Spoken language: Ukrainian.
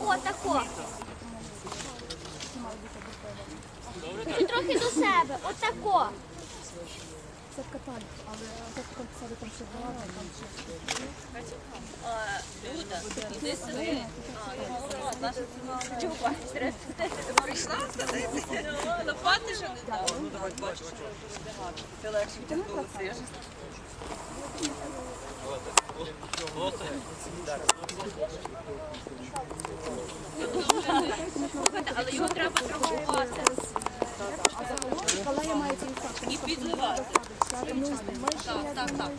О, тако. І трохи до себе. Отако. Це каталь, але це концерти там ще багато, там ще. Лопати ж Але його треба травмувати і підливати. Так, так, думаю,